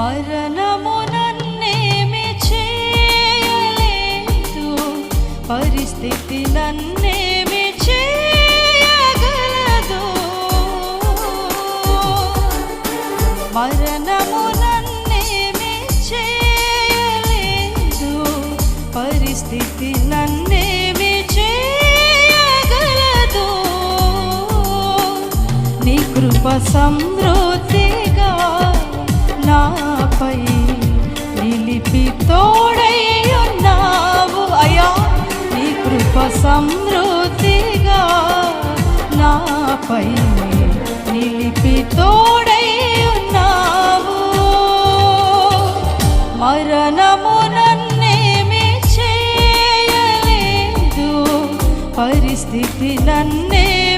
మరణము చేయలేదు. పరిస్థితి చేయగలదు. మరణము చేయలేదు. పరిస్థితి చేయగలదు. నీ కృప సమృద్ధిగా సమృద్ధిగా నాపై నిలిపి తోడై ఉన్నావు. మరణము నన్నేమి చేయలేదు. పరిస్థితి నన్నే